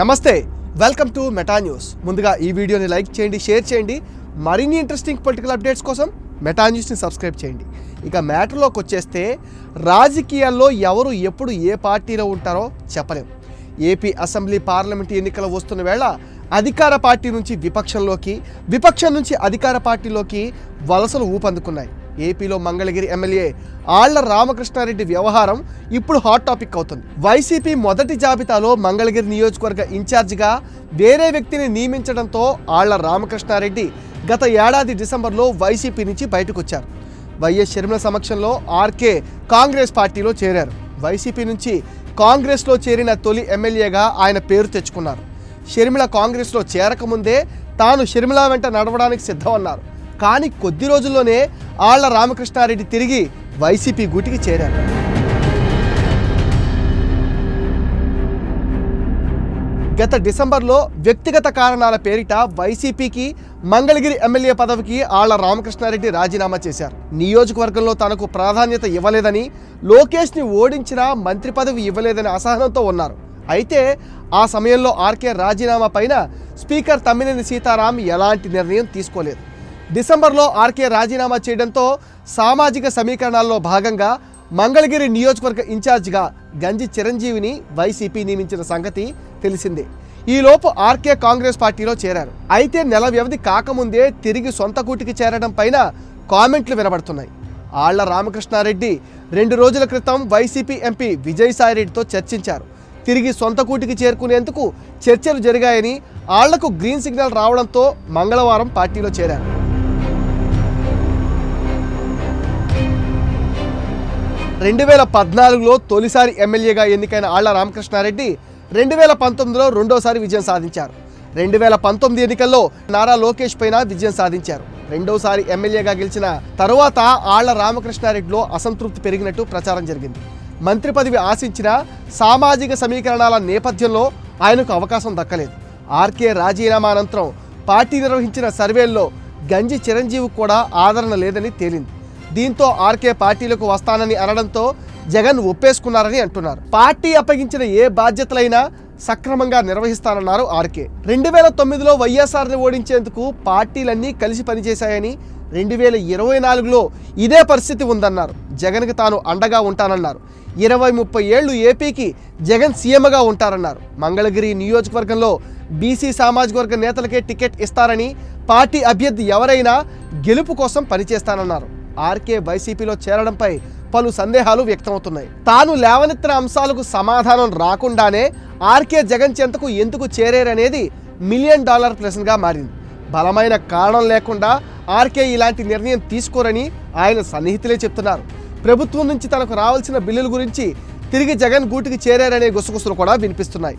నమస్తే welcome to Meta news. ముందుగా ఈ వీడియోని లైక్ చేయండి షేర్ చేయండి. మరిన్ని ఇంట్రెస్టింగ్ పొలిటికల్ అప్డేట్స్ కోసం మెటా న్యూస్ని సబ్స్క్రైబ్ చేయండి. ఇక మ్యాటర్లోకి వచ్చేస్తే రాజకీయాల్లో ఎవరు ఎప్పుడు ఏ పార్టీలో ఉంటారో చెప్పలేం. ఏపీ అసెంబ్లీ పార్లమెంట్ ఎన్నికలు వస్తున్న వేళ అధికార పార్టీ నుంచి విపక్షంలోకి విపక్షం నుంచి అధికార పార్టీలోకి వలసలు ఊపందుకున్నాయి. ఏపీలో మంగళగిరి ఎమ్మెల్యే ఆళ్ళ రామకృష్ణారెడ్డి వ్యవహారం ఇప్పుడు హాట్ టాపిక్ అవుతుంది. వైసీపీ మొదటి జాబితాలో మంగళగిరి నియోజకవర్గ ఇన్ఛార్జిగా వేరే వ్యక్తిని నియమించడంతో ఆళ్ళ రామకృష్ణారెడ్డి గత ఏడాది డిసెంబర్లో వైసీపీ నుంచి బయటకు వచ్చారు వైఎస్ షర్మిల సమక్షంలో ఆర్కే కాంగ్రెస్ పార్టీలో చేరారు. వైసీపీ నుంచి కాంగ్రెస్లో చేరిన తొలి ఎమ్మెల్యేగా ఆయన పేరు తెచ్చుకున్నారు. షర్మిల కాంగ్రెస్లో చేరకముందే తాను షర్మిల వెంట నడవడానికి సిద్ధమన్నారు. కానీ కొద్ది రోజుల్లోనే ఆళ్ళ రామకృష్ణారెడ్డి తిరిగి వైసీపీ గూటికి చేరారు. గత డిసెంబర్లో వ్యక్తిగత కారణాల పేరిట వైసీపీకి మంగళగిరి ఎమ్మెల్యే పదవికి ఆళ్ళ రామకృష్ణారెడ్డి రాజీనామా చేశారు. నియోజకవర్గంలో తనకు ప్రాధాన్యత ఇవ్వలేదని లోకేష్ని ఓడించినా మంత్రి పదవి ఇవ్వలేదని అసహనంతో ఉన్నారు. అయితే ఆ సమయంలో ఆర్కే రాజీనామా పైన స్పీకర్ తమ్మినేని సీతారాం ఎలాంటి నిర్ణయం తీసుకోలేదు. డిసెంబర్లో ఆర్కే రాజీనామా చేయడంతో సామాజిక సమీకరణాల్లో భాగంగా మంగళగిరి నియోజకవర్గ ఇన్ఛార్జిగా గంజి చిరంజీవిని వైసీపీ నియమించిన సంగతి తెలిసిందే. ఈలోపు ఆర్కే కాంగ్రెస్ పార్టీలో చేరారు. అయితే నెల వ్యవధి కాకముందే తిరిగి సొంత కూటికి చేరడం పైన కామెంట్లు వినబడుతున్నాయి. ఆళ్ళ రామకృష్ణారెడ్డి రెండు రోజుల క్రితం వైసీపీ ఎంపీ విజయసాయిరెడ్డితో చర్చించారు. తిరిగి సొంత కూటికి చేరుకునేందుకు చర్చలు జరిగాయని ఆళ్ళకు గ్రీన్ సిగ్నల్ రావడంతో మంగళవారం పార్టీలో చేరారు. రెండు వేల పద్నాలుగులో తొలిసారి ఎమ్మెల్యేగా ఎన్నికైన ఆళ్ళ రామకృష్ణారెడ్డి రెండు వేల పంతొమ్మిదిలో రెండోసారి విజయం సాధించారు. రెండు వేల పంతొమ్మిది ఎన్నికల్లో నారా లోకేష్ పైన విజయం సాధించారు. రెండోసారి ఎమ్మెల్యేగా గెలిచిన తరువాత ఆళ్ళ రామకృష్ణారెడ్డిలో అసంతృప్తి పెరిగినట్టు ప్రచారం జరిగింది. మంత్రి పదవి ఆశించిన సామాజిక సమీకరణాల నేపథ్యంలో ఆయనకు అవకాశం దక్కలేదు. ఆర్కే రాజీనామా అనంతరం పార్టీ నిర్వహించిన సర్వేల్లో గంజి చిరంజీవి కూడా ఆదరణ లేదని తేలింది. దీంతో ఆర్కే పార్టీలకు వస్తానని అనడంతో జగన్ ఒప్పేసుకున్నారని అంటున్నారు. పార్టీ అప్పగించిన ఏ బాధ్యతలైనా సక్రమంగా నిర్వహిస్తానన్నారు ఆర్కే. రెండు వేల తొమ్మిదిలో వైఎస్ఆర్ని ఓడించేందుకు పార్టీలన్నీ కలిసి పనిచేశాయని రెండు వేల ఇరవై నాలుగులో ఇదే పరిస్థితి ఉందన్నారు. జగన్కి తాను అండగా ఉంటానన్నారు. ఇరవై ముప్పై ఏళ్ళు ఏపీకి జగన్ సీఎంగా ఉంటారన్నారు. మంగళగిరి నియోజకవర్గంలో బీసీ సామాజిక వర్గ నేతలకే టికెట్ ఇస్తారని పార్టీ అభ్యర్థి ఎవరైనా గెలుపు కోసం పనిచేస్తానన్నారు. ఆర్కే వైసీపీలో చేరడంపై పలు సందేహాలు వ్యక్తమవుతున్నాయి. తాను లేవనెత్తిన అంశాలకు సమాధానం రాకుండానే ఆర్కే జగన్ చెంతకు ఎందుకు చేరారనేది మిలియన్ డాలర్ ప్రశ్నగా మారింది. బలమైన కారణం లేకుండా ఆర్కే ఇలాంటి నిర్ణయం తీసుకోరని ఆయన సన్నిహితులే చెప్తున్నారు. ప్రభుత్వం నుంచి తనకు రావాల్సిన బిల్లుల గురించి తిరిగి జగన్ గూటికి చేరారనే గుసగుసలు కూడా వినిపిస్తున్నాయి.